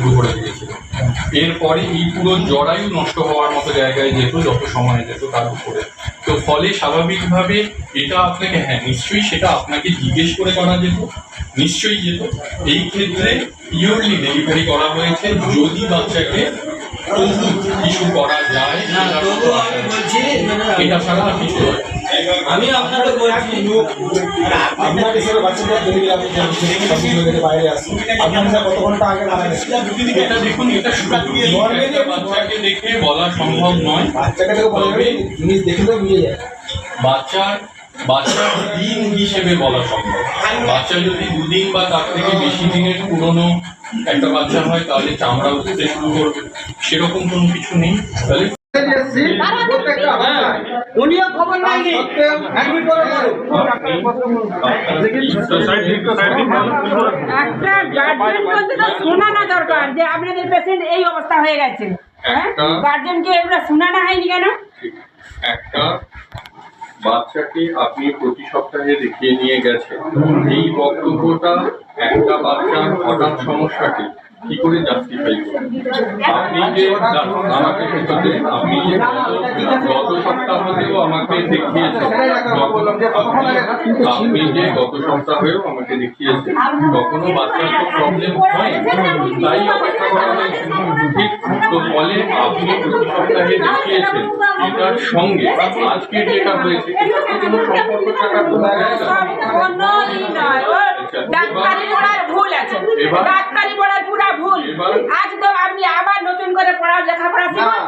শুরু করে দিয়েছিল। এরপরে এই পুরো জরায়ু নষ্ট হওয়ার মতো জায়গায় যেত যত সময় যেত তার উপরে। তো ফলে স্বাভাবিকভাবে এটা আপনাকে হ্যাঁ নিশ্চয়ই সেটা আপনাকে জিজ্ঞেস করে করা যেত, নিশ্চয়ই যেত। এই ক্ষেত্রে পিওরলি ডেলিভারি করা হয়েছে, যদি বাচ্চাকে কিছু করা যায় না তবু আমি বলছি এটা ছাড়া আর কিছু আমি আপনাকে বলছি আপনার হিসেবে বাচ্চাদের যদি আপনি বাইরে আসছেন আপনার হিসাবে কত ঘণ্টা আগে মারা গেছে? এটা দেখুন এটা বাচ্চাকে দেখে বলা সম্ভব নয়। বাচ্চাকে থেকে বলা জিনিস দেখে তো বুঝে যায়। বাচ্চার বাচ্চার দিন হিসেবে বলা সম্ভব। বাচ্চা যদি দুদিন বা তার থেকে বেশি দিনের পুরনো একটা বাচ্চা হয় তাহলে চামড়া উঠতে শুরু করবে। সেরকম কোনো কিছু নেই। তাহলে উনিও খবর নেয়নি একটা গার্জেন বলতে তো শোনানো দরকার যে আপনাদের পেশেন্ট এই অবস্থা হয়ে গেছে। হ্যাঁ? গার্জেনকে এগুলো শোনানো হয়নি কেন? একটা বাচ্চাকে আপনি প্রতি সপ্তাহে দেখিয়ে নিয়ে গেছেন। এই বক্তব্যটা একটা বাচ্চার হঠাৎ সমস্যাকে কি করে জাস্টিফাই করবেন? আপনি যে আমাকে উত্তর আপনি যে গত- গত সপ্তাহতেও আমাকে দেখিয়েছেন আপনি- যে গত সপ্তাহেও আমাকে দেখিয়েছেন তখনও বাচ্চার তো প্রবলেম হয় তাই অপেক্ষা করা হয়েছে। ঠিক তো ফলে আপনি প্রতি সপ্তাহে দেখিয়েছেন এটার সঙ্গে আজকে যেটা হয়েছে কোনো সম্পর্ক থাকার কোনো জায়গা ডাক্তারি পড়ার পুরা ভুল। আজ তো আপনি আবার নতুন করে পড়া লেখাপড়া শিখুন।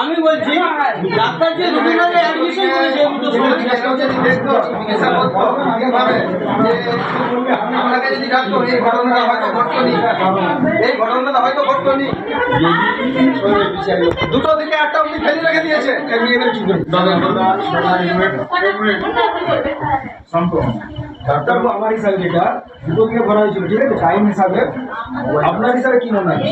আমি বলছি ডাক্তার যে রুগীরা অ্যাডমিশন করেছে আমি তো শুনেছি। আপনাকে যদি ডাকতো এই ঘটনাটা হয়তো ঘটতো এই ঘটনাটা হয়তো ঘটতো নি দুটো থেকে আটটা অব্দি ফেলে রেখে দিয়েছে। এমনি এবারে কি করবে? ডাক্তারবাবু আমার হিসাবে যেটা দুটো থেকে ভরা হয়েছিল ঠিক আছে? টাইম হিসাবে। আপনার হিসাবে কি মনে হয়?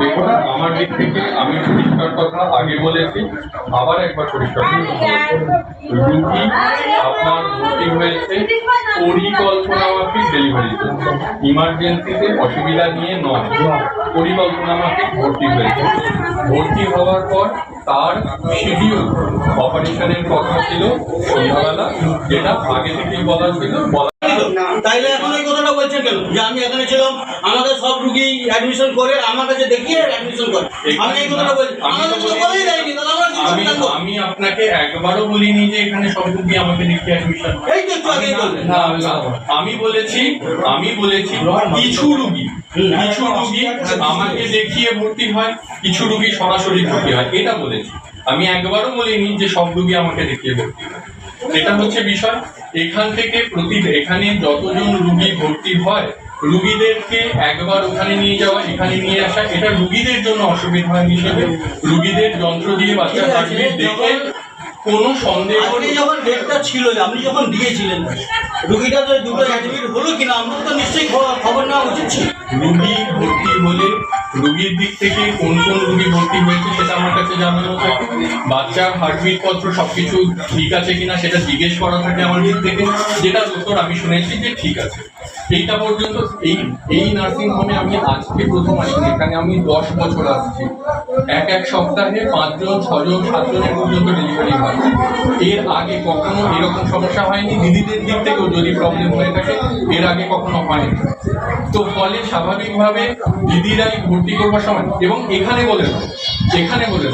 দেখুন আমার দিক থেকে আমি পরিষ্কার কথা আগে বলেছি আবার একবার পরিষ্কার করে রুগী আপনার ভর্তি হয়েছে পরিকল্পনা মাফিক ডেলিভারি ইমার্জেন্সিতে অসুবিধা নিয়ে নয় পরিকল্পনা মাফিক ভর্তি হয়েছে। ভর্তি হওয়ার পর তার শিডিউল অপারেশনের কথা ছিল সন্ধ্যাবেলা যেটা আগে থেকেই বলা ছিল বলা তাইলে এখন এই কথাটা বলছেন কেন? যে আমি এখানে ছিলাম আমাকে সব রুগী অ্যাডমিশন করে আমার কাছে দেখিয়ে অ্যাডমিশন করে। আমি এই কথাটা বলছি। আমি তো বলেই দেয়নি তাহলে আমরা কি আমি করতাম? আমি আপনাকে একবারও বলিনি যে এখানে সব রুগী আমাকে দেখে অ্যাডমিশন এই তো একটু আগেই বললেন না, না, আমি বলেছি আমি বলেছি কিছু রুগী কিছু রুগী আমাকে দেখিয়ে ভর্তি হয়, কিছু রুগী সরাসরি ভর্তি হয়, এটা বলেছি। আমি একবারও বলিনি যে সব রুগী আমাকে দেখিয়ে ভর্তি হয়। এটা হচ্ছে বিষয়। এখান থেকে প্রতি, এখানে যতজন রুগী ভর্তি হয়, রুগীদেরকে একবার ওখানে নিয়ে যাওয়া, এখানে নিয়ে আসা, এটা রুগীদের জন্য অসুবিধা হিসেবে রুগীদের যন্ত্র দিয়ে বাচ্চা থাকবে দেখে কোনো সন্দেহ যখন ডেটটা ছিল আপনি যখন দিয়েছিলেন রুগীটা তো দুটো অ্যাডমিট হলো কিনা আমরা তো নিশ্চয়ই খবর- নেওয়া উচিত ছিল। রুগী ভর্তি হলে রুগীর দিক থেকে কোন কোন রুগী ভর্তি হয়েছে সেটা আমার কাছে জানানো থাকে বাচ্চার হার্টবিট পত্র সবকিছু ঠিক আছে কিনা সেটা জিজ্ঞেস করা থাকে আমার দিক থেকে। যেটা উত্তর আমি শুনেছি যে ঠিক আছে। এইটা পর্যন্ত এই এই নার্সিং হোমে আমি আজকে প্রথম আসছি এখানে আমি দশ বছর আসছি। এক এক সপ্তাহে পাঁচজন ছজন সাতজনের পর্যন্ত ডেলিভারি হয়। এর আগে কখনো এরকম সমস্যা হয়নি। দিদিদের দিক থেকেও যদি প্রবলেম হয়ে থাকে, এর আগে কখনো হয়নি। তো ফলে স্বাভাবিকভাবে দিদিরাই ভর্তি করবার সময়, এবং এখানে বলে এখানে বলে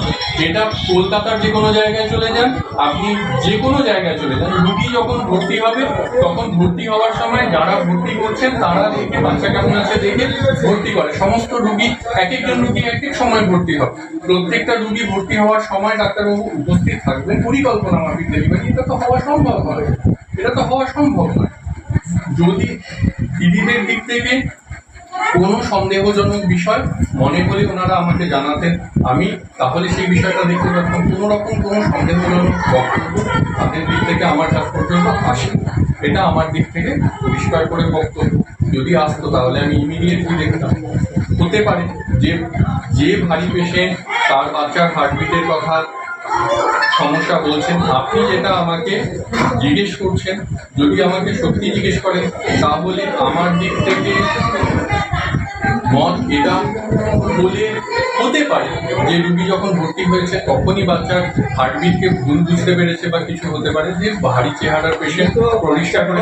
এটা কলকাতার যে কোনো জায়গায় চলে যান, আপনি যে কোনো জায়গায় চলে যান, রুগী যখন ভর্তি হবে, তখন ভর্তি হওয়ার সময় যারা ভর্তি করছেন, তারা দেখে বাচ্চা কেমন আছে দেখে ভর্তি করে। সমস্ত রুগী, এক একজন রুগী এক এক সময় ভর্তি হবে। প্রত্যেকটা রুগী ভর্তি হওয়ার সময় ডাক্তারবাবু উপস্থিত থাকবেন। পরিকল্পনা মাফিক ডেলিভারি এটা তো হওয়া সম্ভব নয় এটা তো হওয়া সম্ভব নয়। যদি দিদিদের দিক থেকে কোনো সন্দেহজনক বিষয় মনে হলে ওনারা আমাকে জানাতেন, আমি তাহলে সেই বিষয়টা দেখতে পারতাম। কোনো রকম কোনো সন্দেহজনক বক্তব্য তাদের দিক থেকে আমার কাছ পর্যন্ত আসে এটা আমার দিক থেকে পরিষ্কার করে বক্তব্য। যদি আসতো তাহলে আমি ইমিডিয়েটলি দেখতাম। হতে পারে। যে যে ভারী পেশেন্ট তার বাচ্চার হার্টবিটের কথা সমস্যা বলছেন, আপনি যেটা আমাকে জিজ্ঞেস করছেন, যদি আমাকে সত্যি জিজ্ঞেস করেন, তাহলে আমার দিক থেকে মত এটা বলে হতে পারে যে রুগী যখন ভর্তি হয়েছে, তখনই বাচ্চার হার্টবিটকে ভুল বুঝতে পেরেছে বা কিছু হতে পারে, যে ভারী চেহারার পেশেন্ট পরিষ্কার করে